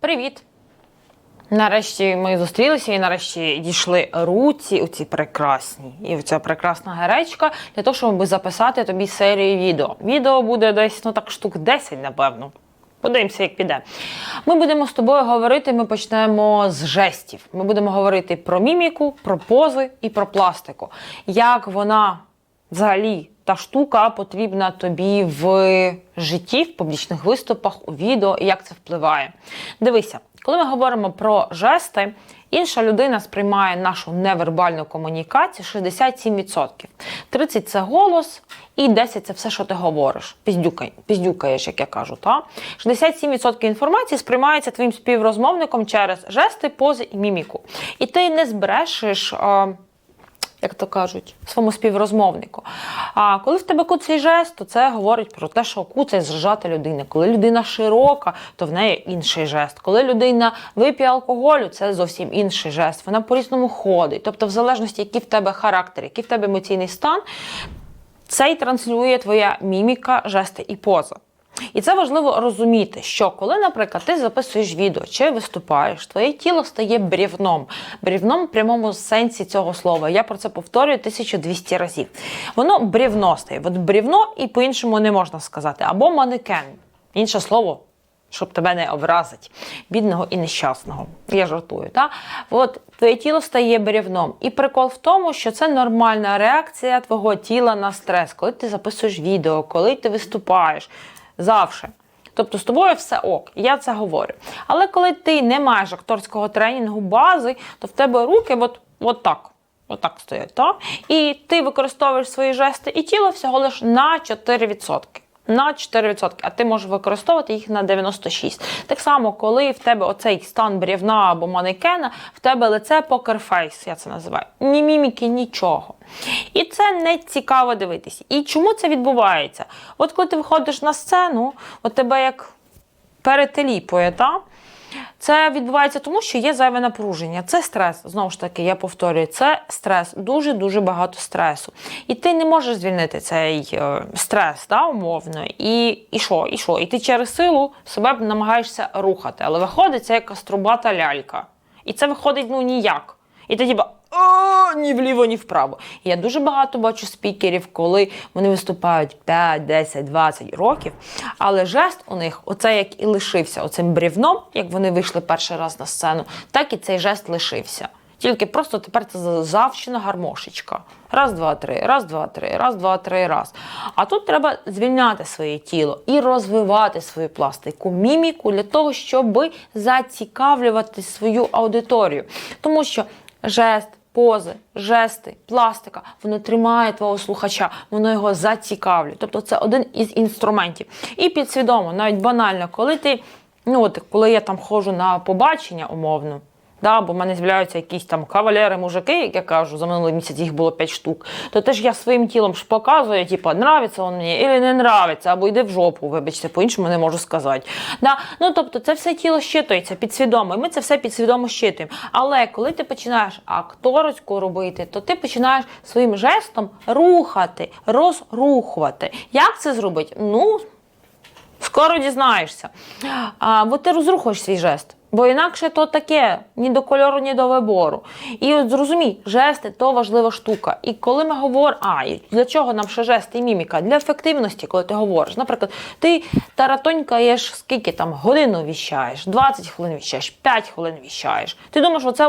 Привіт! Нарешті ми зустрілися і нарешті дійшли руці у ці прекрасні. І оця прекрасна гречка для того, щоб записати тобі серію відео. Відео буде десь ну так штук 10, напевно. Подивимося, як піде. Ми будемо з тобою говорити. Ми почнемо з жестів. Ми будемо говорити про міміку, про пози і про пластику. Як вона взагалі та штука потрібна тобі в житті, в публічних виступах, у відео, і як це впливає. Дивися, коли ми говоримо про жести, інша людина сприймає нашу невербальну комунікацію 67%. 30% це голос, і 10% це все, що ти говориш. Піздюкай, піздюкаєш, як я кажу. Та? 67% інформації сприймається твоїм співрозмовником через жести, пози і міміку. І ти не збрешеш. Як то кажуть, своєму співрозмовнику. А коли в тебе куций жест, то це говорить про те, що куцає зражати людина. Коли людина широка, то в неї інший жест. Коли людина вип'є алкоголю, це зовсім інший жест. Вона по-різному ходить. Тобто, в залежності, який в тебе характер, який в тебе емоційний стан, це й транслює твоя міміка, жести і поза. І це важливо розуміти, що коли, наприклад, ти записуєш відео чи виступаєш, твоє тіло стає брівном. Брівном в прямому сенсі цього слова. Я про це повторюю 1200 разів. Воно брівно стає. От брівно і по-іншому не можна сказати. Або манекен. Інше слово. Щоб тебе не образить, бідного і нещасного. Я жартую, так? От твоє тіло стає брівном. І прикол в тому, що це нормальна реакція твого тіла на стрес, коли ти записуєш відео, коли ти виступаєш. Завше. Тобто з тобою все ок, я це говорю. Але коли ти не маєш акторського тренінгу бази, то в тебе руки от, от так. Отак стоять. Так? І ти використовуєш свої жести і тіло всього лише на 4%. На 4%, а ти можеш використовувати їх на 96%. Так само, коли в тебе оцей стан брівна або манекена, в тебе лице покерфейс, я це називаю. Ні міміки, нічого. І це не цікаво дивитися. І чому це відбувається? От коли ти виходиш на сцену, от тебе як перетеліпує, та? Це відбувається тому, що є зайве напруження. Це стрес. Знову ж таки, я повторюю, це стрес, дуже-дуже багато стресу. І ти не можеш звільнити цей е, стрес, да, умовно. І і що? І що? І ти через силу себе намагаєшся рухати. Але виходить це як каструбата лялька. І це виходить ну ніяк. І ти типа. «О, ні вліво, ні вправо. Я дуже багато бачу спікерів, коли вони виступають 5, 10, 20 років. Але жест у них, оце як і лишився, оцим брівном, як вони вийшли перший раз на сцену, так і цей жест лишився. Тільки просто тепер це завщина гармошечка. Раз, два, три, раз, два, три, раз, два, три, раз. А тут треба звільняти своє тіло і розвивати свою пластику, міміку для того, щоб зацікавлювати свою аудиторію. Тому що жест, пози, жести, пластика, воно тримає твого слухача, воно його зацікавлює. Тобто це один із інструментів. І підсвідомо, навіть банально, коли ти, ну от коли я там ходжу на побачення умовно. Да, бо в мене з'являються якісь там кавалери, мужики, як я кажу, за минулий місяць їх було 5 штук. То теж я своїм тілом ж показую, типу, нравиться він мені або не нравиться, або йде в жопу, вибачте, по-іншому не можу сказати. Да? Ну, тобто, це все тіло щитується підсвідомо, і ми це все підсвідомо щитуємо. Але коли ти починаєш акторську робити, то ти починаєш своїм жестом рухати, розрухувати. Як це зробити? Ну, Скоро дізнаєшся. А, бо ти розрухуєш свій жест. Бо інакше то таке ні до кольору, ні до вибору. І от зрозумій, жести то важлива штука. І коли ми говоримо, а для чого нам ще жести і міміка? Для ефективності, коли ти говориш. Наприклад, ти таратонькаєш, скільки там годину віщаєш, 20 хвилин віщаєш, 5 хвилин віщаєш. Ти думаєш, оце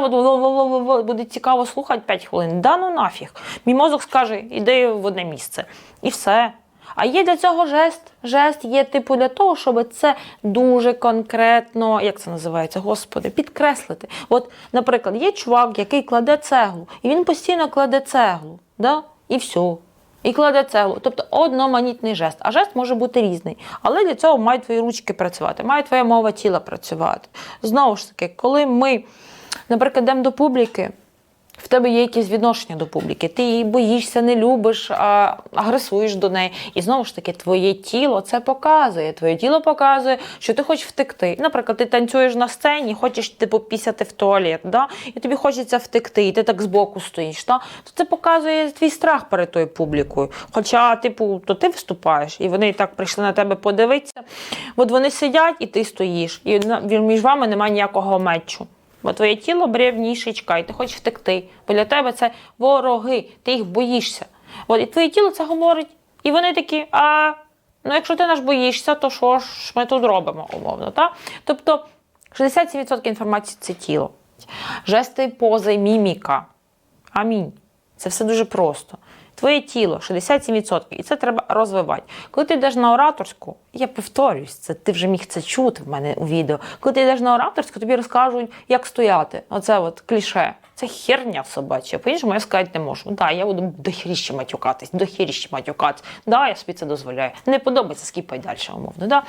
буде цікаво слухати 5 хвилин. Да ну нафіг. Мій мозок скаже, іди в одне місце. І все. А є для цього жест. Жест є типу для того, щоб це дуже конкретно, як це називається, господи, підкреслити. От, наприклад, є чувак, який кладе цеглу, і він постійно кладе цеглу, да? і все. І кладе цеглу. Тобто одноманітний жест. А жест може бути різний. Але для цього мають твої ручки працювати, має твоя мова тіла працювати. Знову ж таки, коли ми, наприклад, йдемо до публіки, тебе є якесь відношення до публіки, ти її боїшся, не любиш, а агресуєш до неї. І знову ж таки, твоє тіло це показує. Твоє тіло показує, що ти хочеш втекти. Наприклад, ти танцюєш на сцені, хочеш типу пісяти в туалет, да? і тобі хочеться втекти, і ти так збоку стоїш. Да? То це показує твій страх перед тою публікою. Хоча, типу, то ти виступаєш, і вони так прийшли на тебе подивитися. От вони сидять, і ти стоїш, і між вами немає ніякого мечу. Бо твоє тіло бревнішечка, і ти хочеш втекти. Бо для тебе це вороги, ти їх боїшся. От, і твоє тіло це говорить. І вони такі, а ну якщо ти наш боїшся, то що ж ми тут робимо, умовно. Та? Тобто 67% інформації це тіло. Жести, пози, міміка. Амінь. Це все дуже просто. Твоє тіло 67%, і це треба розвивати. Коли ти йдеш на ораторську, я повторюсь, це ти вже міг це чути в мене у відео. Коли ти йдеш на ораторську, тобі розкажуть, як стояти. Оце от кліше. Це херня собача. По-іншому я сказати не можу. Да, я буду дохіріще матюкатись, дохіріще матюкатись. Да, я собі це дозволяю. Не подобається, скіпай далі, умовно. Да?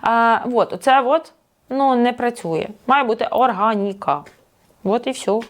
А, от, оце от, ну, не працює. Має бути органіка. От і все.